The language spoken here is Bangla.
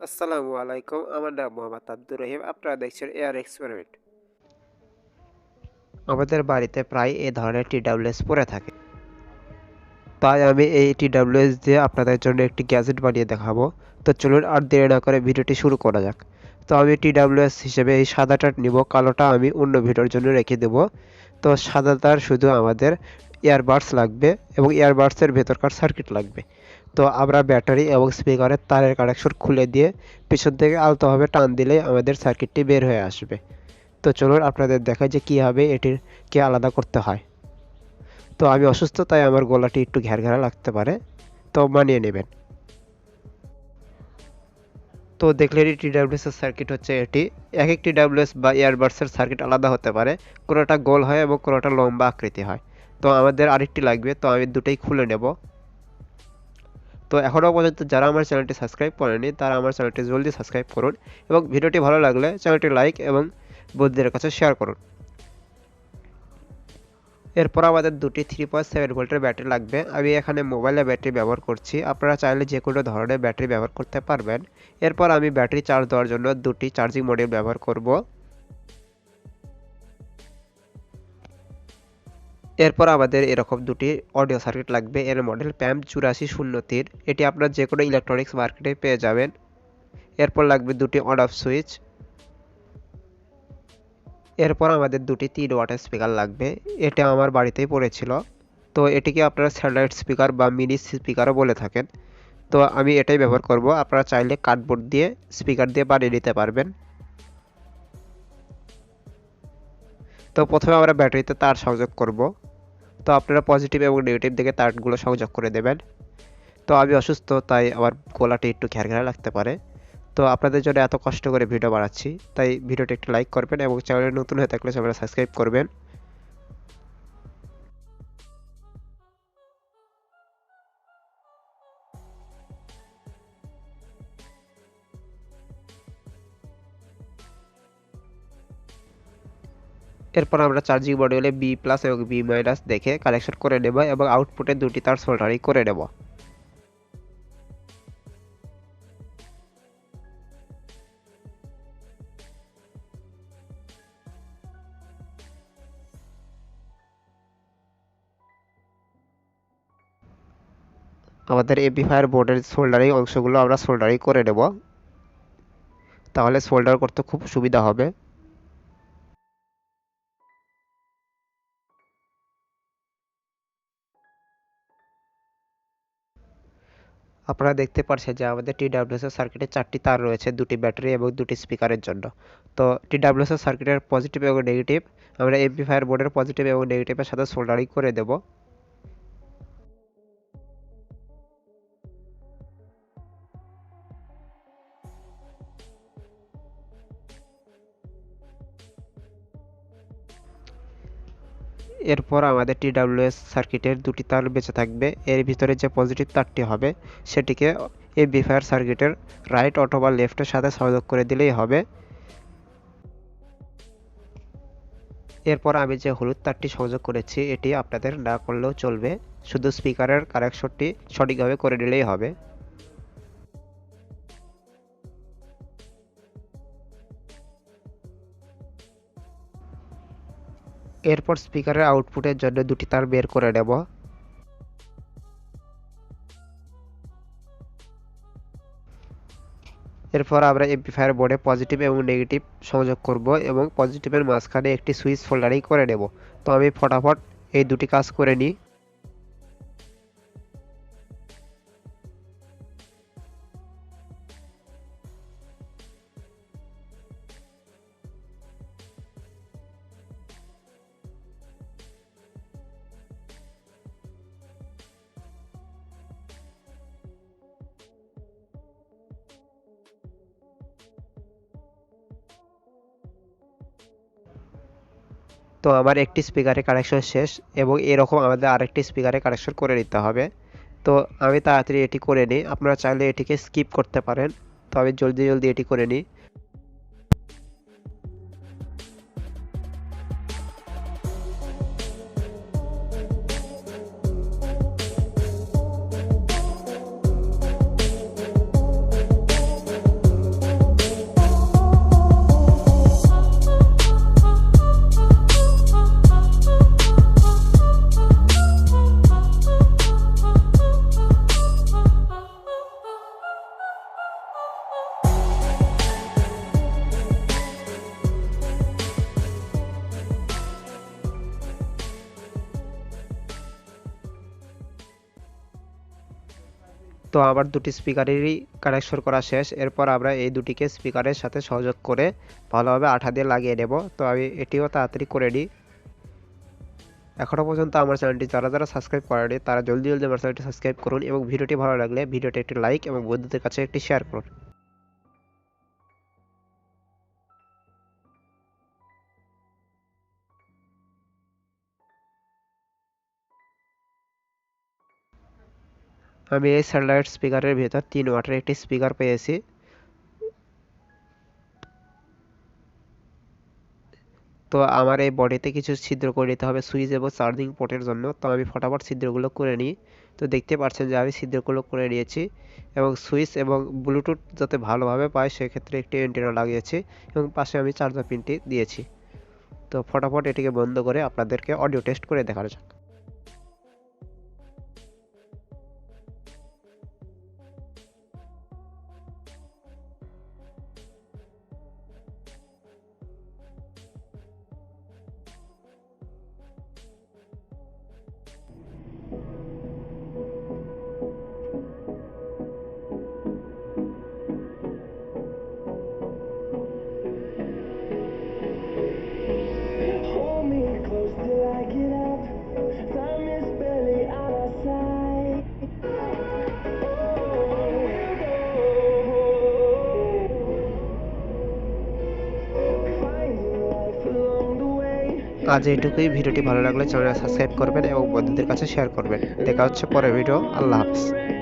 আসসালামু আলাইকুম, আমার নাম মোহাম্মদ আব্দুর রহিম, আপনারা দেখছেন এয়ার এক্সপেরিমেন্ট। আমাদের বাড়িতে প্রায় এ ধরনের টিডাব্লিউএস পড়ে থাকে। তাই আমি এই টিডাব্লিউএস দিয়ে আপনাদের জন্য একটি গ্যাজেট বানিয়ে দেখাবো। তো চলুন আর দেরি না করে ভিডিওটি শুরু করা যাক। তো আমি টিডাব্লিউএস হিসেবে এই সাদাটা নিব, কালোটা আমি অন্য ভিডিওর জন্য রেখে দেব। তো সাদাটার শুধু আমাদের ইয়ারবাডস লাগবে এবং ইয়ারবাডসের ভেতরকার সার্কিট লাগবে। তো আমরা ব্যাটারি এবং স্পিকারের তারের কানেকশন খুলে দিয়ে পিছন থেকে আলতোভাবে টান দিলেই আমাদের সার্কিটটি বের হয়ে আসবে। তো চলুন আপনাদের দেখাই যে কীভাবে এটিকে আলাদা করতে হয়। তো আমি অসুস্থ, তাই আমার গলাটি একটু ঘ্যারঘ্যারা লাগতে পারে। তো মানিয়ে নেবেন। তো দেখলেনই টিডাব্লিউএস এর সার্কিট হচ্ছে এটি। এক এক টিডাব্লিউএস বা ইয়ারবাডসের সার্কিট আলাদা হতে পারে। কোনোটা গোল হয় এবং কোনোটা লম্বা আকৃতি হয়। তো আমাদের আরেকটি লাগবে, তো আমি দুটোই খুলে নেব। তো এখনও পর্যন্ত যারা আমার চ্যানেলটি সাবস্ক্রাইব করেনি তারা আমার চ্যানেলটি জলদি সাবস্ক্রাইব করুন এবং ভিডিওটি ভালো লাগলে চ্যানেলটি লাইক এবং বন্ধুদের কাছে শেয়ার করুন। এরপর আমাদের দুটি থ্রি পয়েন্ট সেভেন ভোল্টের ব্যাটারি লাগবে। আমি এখানে মোবাইলের ব্যাটারি ব্যবহার করছি। আপনারা চাইলে যে কোনো ধরনের ব্যাটারি ব্যবহার করতে পারবেন। এরপর আমি ব্যাটারি চার্জ দেওয়ার জন্য দুটি চার্জিং মডিউল ব্যবহার করব। এরপর আমাদের এরকম দুটি অডিও সার্কিট লাগবে। এর মডেল প্যাম চুরাশি শূন্য তিন। এটি আপনার যে কোনো ইলেকট্রনিক্স মার্কেটে পেয়ে যাবেন। এরপর লাগবে দুটি অন অফ সুইচ এরপর আমাদের দুটি তিন ওয়াটের স্পিকার লাগবে। এটা আমার বাড়িতেই পড়েছিল। তো এটিকে আপনারা স্যাটেলাইট স্পিকার বা মিনি স্পিকারও বলে থাকেন। তো আমি এটাই ব্যবহার করব। আপনারা চাইলে কার্ডবোর্ড দিয়ে স্পিকার দিয়ে বানিয়ে নিতে পারবেন। তো প্রথমে আমরা ব্যাটারিতে তার সংযোগ করব। তো আপনারা পজিটিভ এবং নেগেটিভ দিকে তারগুলো সংযোগ করে দেবেন। তো আমি অসুস্থ, তাই আমার গলাটি একটু ঘেরা লাগতে পারে। তো আপনাদের জন্য এত কষ্ট করে ভিডিও বানাচ্ছি, তাই ভিডিওটি একটু লাইক করবেন এবং চ্যানেলে নতুন হয়ে থাকলে সবাই সাবস্ক্রাইব করবেন। এরপর আমরা চার্জিং মডিউলে বি প্লাস এবং বি মাইনাস দেখে কানেকশন করে নেব এবং আউটপুটে দুটি তার সোল্ডারিং করে নেব। আমাদের এমপ্লিফায়ার বোর্ডের সোল্ডারিং অংশগুলো আমরা সোল্ডারিং করে নেব। তাহলে সোল্ডার করতে খুব সুবিধা হবে। আপনারা দেখতে পাচ্ছেন যে আমাদের টিডাব্লিউএস এর সার্কিটে চারটি তার রয়েছে, দুটি ব্যাটারি এবং দুটি স্পিকারের জন্য। তো টিডাব্লিউএস এর সার্কিটের পজিটিভ এবং নেগেটিভ আমরা এমপ্লিফায়ার বোর্ডের পজিটিভ এবং নেগেটিভের সাথে সোল্ডারিং করে দেব। এরপর আমাদের টিডাব্লিউএস সার্কিটের দুটি তার বেঁচে থাকবে। এর ভিতরে যে পজিটিভ তারটি হবে, সেটিকে এমপ্লিফায়ার সার্কিটের রাইট অথবা লেফটের সাথে সংযোগ করে দিলেই হবে। এরপর আমি যে হলুদ তারটি সংযোগ করেছি, এটি আপনাদের না করলেও চলবে। শুধু স্পিকারের কানেকশনটি সঠিকভাবে করে নিলেই হবে। এরপর স্পিকারের আউটপুটের জন্য দুটি তার বের করে নেব। এরপর আমরা এম্পিফায়ার বোর্ডে পজিটিভ এবং নেগেটিভ সংযোগ করব এবং পজিটিভের মাঝখানে একটি সুইচ ফোল্ডারিং করে নেব। তো আমি ফটাফট এই দুটি কাজ করে নিই। তো আমার একটি স্পিকারে কানেকশন শেষ এবং এরকম আমাদের আরেকটি স্পিকারে কানেকশন করে নিতে হবে। তো আমি তাড়াতাড়ি এটি করে নিই। আপনারা চাইলে এটিকে স্কিপ করতে পারেন। তো আমি জলদি জলদি এটি করে নিই। তো আমার দুটি স্পিকারেরই কানেকশন করা শেষ। এরপর আমরা এই দুটিকে স্পিকারের সাথে সংযোগ করে ভালোভাবে আঠা দিয়ে লাগিয়ে নেব। তো আমি এটিও তাড়াতাড়ি করে নিই। এখনও পর্যন্ত আমার চ্যানেলটি যারা যারা সাবস্ক্রাইব করেনি তারা জলদি জলদি আমার চ্যানেলটি সাবস্ক্রাইব করুন এবং ভিডিওটি ভালো লাগলে ভিডিওটি একটি লাইক এবং বন্ধুদের কাছে একটি শেয়ার করুন। আমি এই স্যাটেলাইট স্পিকারের ভেতর তিন ওয়াটের একটি স্পিকার পেয়েছি। তো আমার এই বডিতে কিছু ছিদ্র করে নিতে হবে, সুইচ এবং চার্জিং পোর্টের জন্য। তো আমি ফটাফট ছিদ্রগুলো করে নিই। তো দেখতে পাচ্ছেন যে আমি ছিদ্রগুলো করে নিয়েছি এবং সুইচ এবং ব্লুটুথ যাতে ভালোভাবে পায়, সেক্ষেত্রে একটি অ্যান্টেনা লাগিয়েছি এবং পাশে আমি চার্জার পিনটি দিয়েছি। তো ফটাফট এটিকে বন্ধ করে আপনাদেরকে অডিও টেস্ট করে দেখানো যাক। আজ এইটুকুই। ভিডিওটি ভালো লাগলে চ্যানেলটা সাবস্ক্রাইব করবেন এবং বন্ধুদের কাছে শেয়ার করবেন। দেখা হচ্ছে পরের ভিডিও। আল্লাহ হাফিজ।